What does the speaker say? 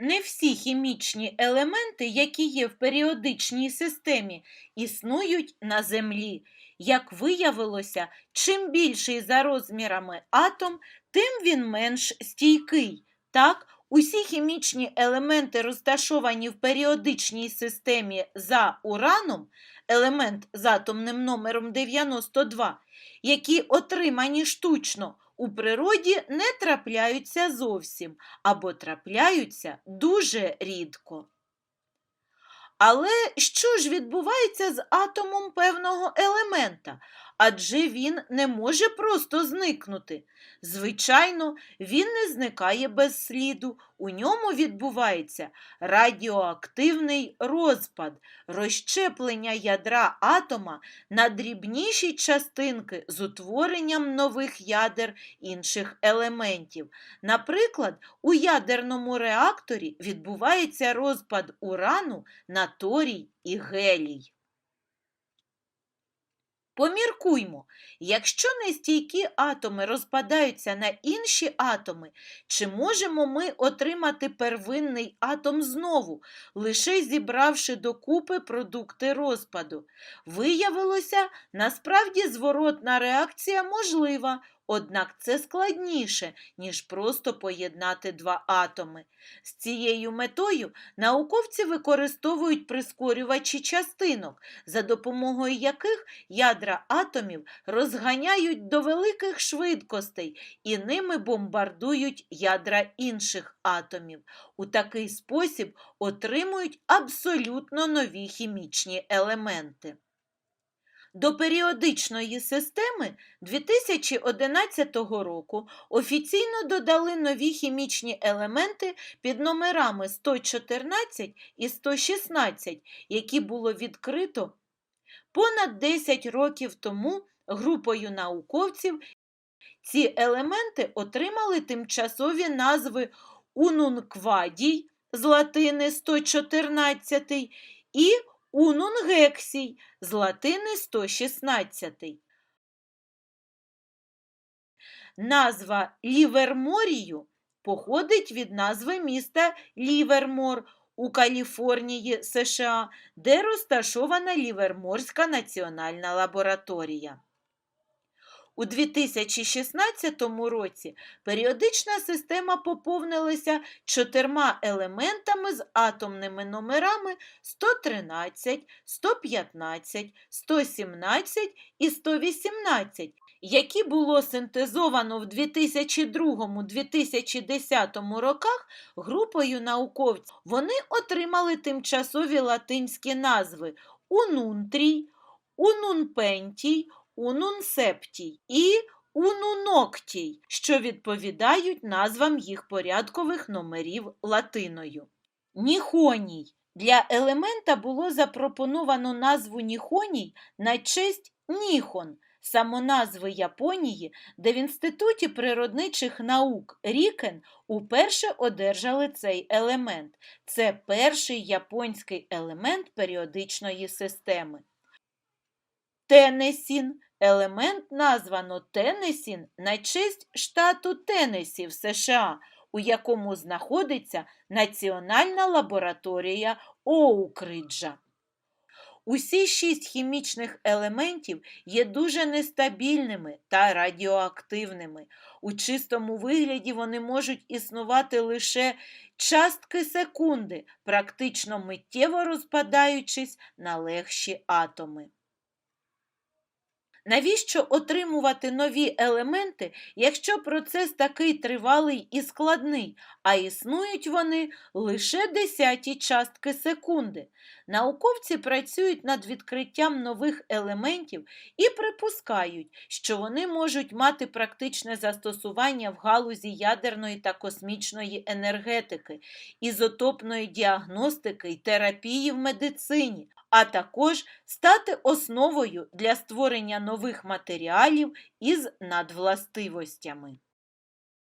не всі хімічні елементи, які є в періодичній системі, існують на Землі. Як виявилося, чим більший за розмірами атом, тим він менш стійкий. Так, усі хімічні елементи, розташовані в періодичній системі за ураном, елемент з атомним номером 92, які отримані штучно, у природі не трапляються зовсім або трапляються дуже рідко. Але що ж відбувається з атомом певного елемента? Адже він не може просто зникнути. Звичайно, він не зникає без сліду. У ньому відбувається радіоактивний розпад, розщеплення ядра атома на дрібніші частинки з утворенням нових ядер інших елементів. Наприклад, у ядерному реакторі відбувається розпад урану на торій і гелій. Поміркуймо, якщо нестійкі атоми розпадаються на інші атоми, чи можемо ми отримати первинний атом знову, лише зібравши докупи продукти розпаду? Виявилося, насправді зворотна реакція можлива, однак це складніше, ніж просто поєднати два атоми. З цією метою науковці використовують прискорювачі частинок, за допомогою яких ядра атомів розганяють до великих швидкостей і ними бомбардують ядра інших атомів. У такий спосіб отримують абсолютно нові хімічні елементи. До періодичної системи 2011 року офіційно додали нові хімічні елементи під номерами 114 і 116, які було відкрито понад 10 років тому групою науковців. Ці елементи отримали тимчасові назви унунквадій з латини 114 і унунгексій з латини 116. Назва Ліверморію походить від назви міста Лівермор у Каліфорнії, США, де розташована Ліверморська національна лабораторія. У 2016 році періодична система поповнилася чотирма елементами з атомними номерами 113, 115, 117 і 118, які було синтезовано в 2002-2010 роках групою науковців. Вони отримали тимчасові латинські назви Унунтрій, Унунпентій, Унунсептій і Унуноктій, що відповідають назвам їх порядкових номерів латиною. Ніхоній. Для елемента було запропоновано назву Ніхоній на честь Ніхон, самоназви Японії, де в Інституті природничих наук Рікен уперше одержали цей елемент. Це перший японський елемент періодичної системи. Тенесін. Елемент названо Тенесін на честь штату Теннессі в США, у якому знаходиться Національна лабораторія Оукриджа. Усі шість хімічних елементів є дуже нестабільними та радіоактивними. У чистому вигляді вони можуть існувати лише частки секунди, практично миттєво розпадаючись на легші атоми. Навіщо отримувати нові елементи, якщо процес такий тривалий і складний, а існують вони лише десяті частки секунди? Науковці працюють над відкриттям нових елементів і припускають, що вони можуть мати практичне застосування в галузі ядерної та космічної енергетики, ізотопної діагностики й терапії в медицині, а також стати основою для створення нових матеріалів із надвластивостями.